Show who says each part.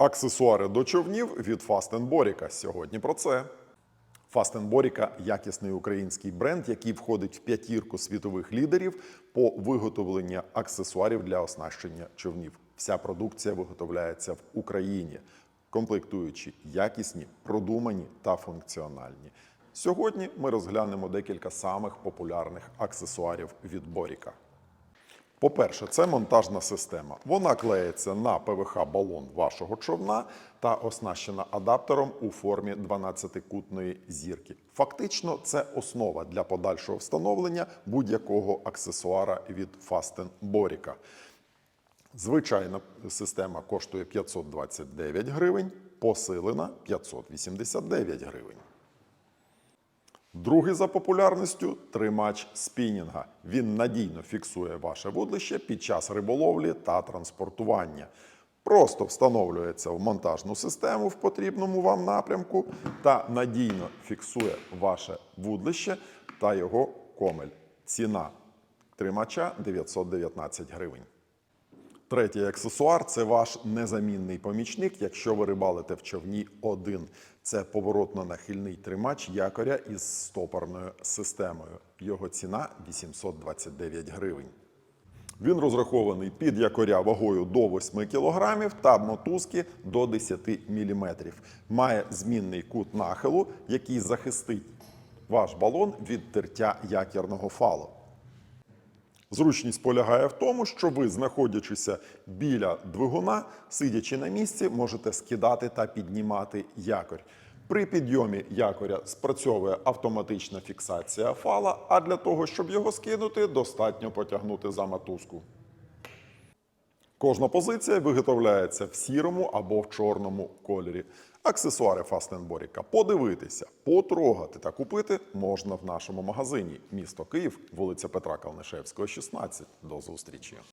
Speaker 1: Аксесуари до човнів від Фастенборіка. Сьогодні про це. Фастенборіка якісний український бренд, який входить в п'ятірку світових лідерів по виготовленню аксесуарів для оснащення човнів. Вся продукція виготовляється в Україні, комплектуючі якісні, продумані та функціональні. Сьогодні ми розглянемо декілька самих популярних аксесуарів від Боріка. По-перше, це монтажна система. Вона клеїться на ПВХ-балон вашого човна та оснащена адаптером у формі 12-кутної зірки. Фактично, це основа для подальшого встановлення будь-якого аксесуара від Fasten Borika. Звичайна система коштує 529 гривень, посилена 589 гривень. Другий за популярністю тримач спінінга. Він надійно фіксує ваше вудлище під час риболовлі та транспортування. Просто встановлюється в монтажну систему в потрібному вам напрямку та надійно фіксує ваше вудлище та його комель. Ціна тримача 919 гривень. Третій аксесуар це ваш незамінний помічник, якщо ви рибалите в човні один. Це поворотно-нахильний тримач якоря із стопорною системою. Його ціна 829 гривень. Він розрахований під якоря вагою до 8 кг та мотузки до 10 мм. Має змінний кут нахилу, який захистить ваш балон від тертя якірного фалу. Зручність полягає в тому, що ви, знаходячися біля двигуна, сидячи на місці, можете скидати та піднімати якорь. При підйомі якоря спрацьовує автоматична фіксація фала, а для того, щоб його скинути, достатньо потягнути за мотузку. Кожна позиція виготовляється в сірому або в чорному кольорі. Аксесуари Фастенборіка подивитися, потрогати та купити можна в нашому магазині. Місто Київ, вулиця Петра Калнишевського, 16. До зустрічі.